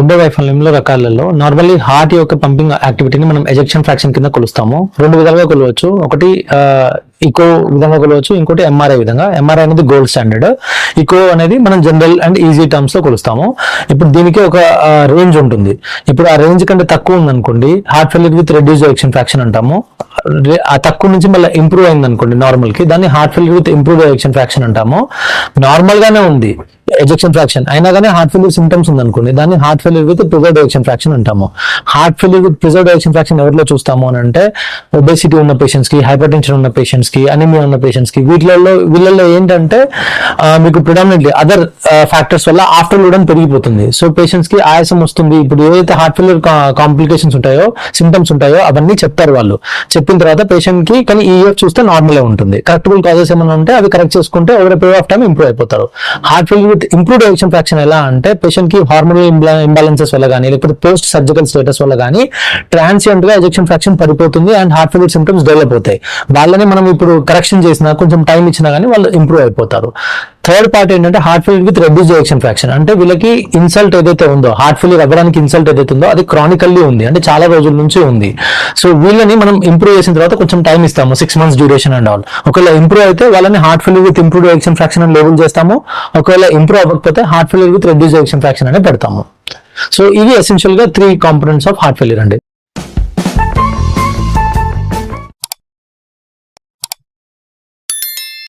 గుండె వైఫల్యంలో రకాలలో నార్మల్లీ హార్ట్ యొక్క పంపింగ్ యాక్టివిటీని మనం ఎజెక్షన్ ఫ్రాక్షన్ కింద కొలుస్తాము. రెండు విధాలుగా కొలవచ్చు. ఒకటి ఇకో విధంగా కొలవచ్చు. ఇంకోటి ఎంఆర్ఐ విధంగా. ఎంఆర్ఐ అనేది గోల్డ్ స్టాండర్డ్ ఇకో అనేది మనం జనరల్ అండ్ ఈజీ టర్మ్స్లో కొలుస్తాము. ఇప్పుడు దీనికి ఒక రేంజ్ ఉంటుంది. ఇప్పుడు ఆ రేంజ్ కంటే తక్కువ ఉందనుకోండి heart failure with reduce ejection fraction అంటాము. ఆ తక్కువ నుంచి మళ్ళీ ఇంప్రూవ్ అయింది అనుకోండి నార్మల్కి దాన్ని heart failure with improve ejection fraction అంటాము. నార్మల్ గానే ఉంది. ఎజెక్షన్ ఫ్రాక్షన్ అయినా కానీ హార్ట్ ఫెయిల్యూర్ సిమ్టమ్స్ ఉంది అనుకోండి దాన్ని heart failure with preserve ejection fraction అంటాము. Heart failure with preserve ejection fraction ఎవరిలో చూస్తాము అని అంటే ఒబేసిటీ ఉన్న పేషెంట్స్కి హైపర్ టెన్షన్ ఉన్న పేషెంట్స్కి అనిమియా ఉన్న పేషెంట్స్కి వీటిలలో వీళ్ళల్లో ఏంటంటే మీకు ప్రిడామినెంట్లీ అదర్ ఫ్యాక్టర్స్ వల్ల ఆఫ్టర్ లోడన్ పెరిగిపోతుంది. సో పేషెంట్స్కి ఆయాసం వస్తుంది. ఇప్పుడు ఏదైతే హార్ట్ ఫెయిల్యూర్ కాంప్లికేషన్స్ ఉంటాయో సిమ్టమ్స్ ఉంటాయో అవన్నీ చెప్తారు వాళ్ళు. చెప్పిన తర్వాత పేషెంట్కి కానీ ఈ ఇయర్ చూస్తే నార్మల్ ఉంటుంది. కరెక్టబుల్ కాజెస్ ఏమైనా ఉంటే అవి కరెక్ట్ చేసుకుంటే over period of time improve అయిపోతారు. Heart failure improved improved ejection fraction ఎలా అంటే పేషెంట్కి హార్మోనల్ ఇంబాలెన్సెస్ వల్ల కానీ లేకపోతే పోస్ట్ సర్జికల్ స్టేటస్ వల్ల కానీ ట్రాన్సియంట్గా ఎజెక్షన్ ఫ్రాక్షన్ పడిపోతుంది and heart failure symptoms develop అవుతాయి. వాళ్ళని మనం ఇప్పుడు కరెక్షన్ చేసినా కొంచెం టైం ఇచ్చినా కానీ వాళ్ళు ఇంప్రూవ్ అయిపోతారు. థర్డ్ పార్ట్ ఏంటంటే heart with reduce ejection fraction అంటే వీళ్ళకి ఇన్సల్ట్ ఏదైతే ఉందో హార్ట్ ఫెయిల్యూర్ అవ్వడానికి ఇన్సల్ట్ ఏదైతే ఉందో అది క్రానికల్లీ ఉంది. అంటే చాలా రోజుల నుంచి ఉంది. సో వీళ్ళని మనం ఇంప్రూవ్ చేసిన తర్వాత కొంచెం టైం ఇస్తాము. Six months duration and all ఒకవేళ ఇంప్రూవ్ అయితే వాళ్ళని heart with improve ejection fraction అని లేబుల్ చేస్తాము. ఒకవేళ ఇంప్రూవ్ అవ్వకపోతే heart failure with reduce ejection fraction అనే పెడతాము. సో ఇవి ఎసెన్షియల్గా three components of heart failure అండి.